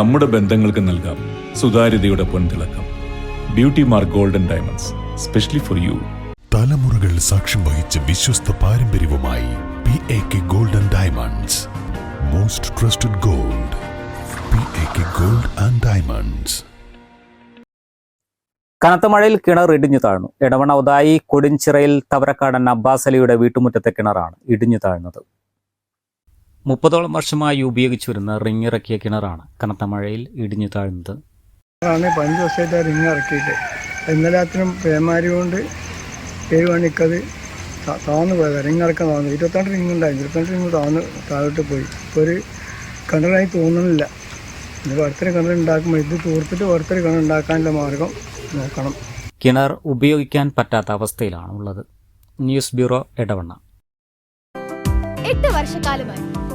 നമ്മുടെ ബന്ധങ്ങൾക്ക് നൽകാം സുതാര്യതയുടെ പൊൻതിളക്കം. Beauty mark golden diamonds specially for you തലമുറകൾ സാക്ഷ്യം വഹിച്ച വിശ്വസ്ത പാരമ്പര്യവുമായി P A K golden diamonds most trusted gold P A K gold and diamonds കനത്ത മഴയിൽ കിണർ ഇടിഞ്ഞു താഴ്ന്നു. എടവണ ഉദായി കൊടിഞ്ചിറയിൽ തവരക്കാടൻ അബ്ബാസലിയുടെ വീട്ടുമുറ്റത്തെ കിണറാണ് ഇടിഞ്ഞു താഴ്ന്നത്. മുപ്പതോളം വർഷമായി ഉപയോഗിച്ചു വരുന്ന റിങ് ഇറക്കിയ കിണറാണ് കനത്ത മഴയിൽ ഇടിഞ്ഞു താഴ്ന്നത്. ആണ് പഞ്ച് ദിവസമായിട്ട് റിങ് ഇറക്കിയിട്ട്. ഇന്നലെ രാത്രിയും പേമാരി കൊണ്ട് ഏഴ് മണിക്കത് താഴ്ന്നു പോയത്. റിങ് ഇറക്കാൻ താഴ്ന്നു. ഇരുപത്തിരണ്ട് റിങ് ഉണ്ടായിരുന്നു. ഇരുപത്തിരണ്ട് റിങ് താഴ്ന്ന് താഴോട്ട് പോയി. ഇപ്പോൾ ഒരു കിണറായി തോന്നുന്നില്ല. ഇത് അടുത്തൊരു കിണർ ഉണ്ടാക്കുമ്പോൾ ഇത് തൂർത്തിട്ട് അടുത്തൊരു കിണർ ഉണ്ടാക്കാനുള്ള മാർഗം നോക്കണം. കിണർ ഉപയോഗിക്കാൻ പറ്റാത്ത അവസ്ഥയിലാണ് ഉള്ളത് ന്യൂസ് ബ്യൂറോ ഇടവണ്ണ എട്ട് വർഷക്കാലമായി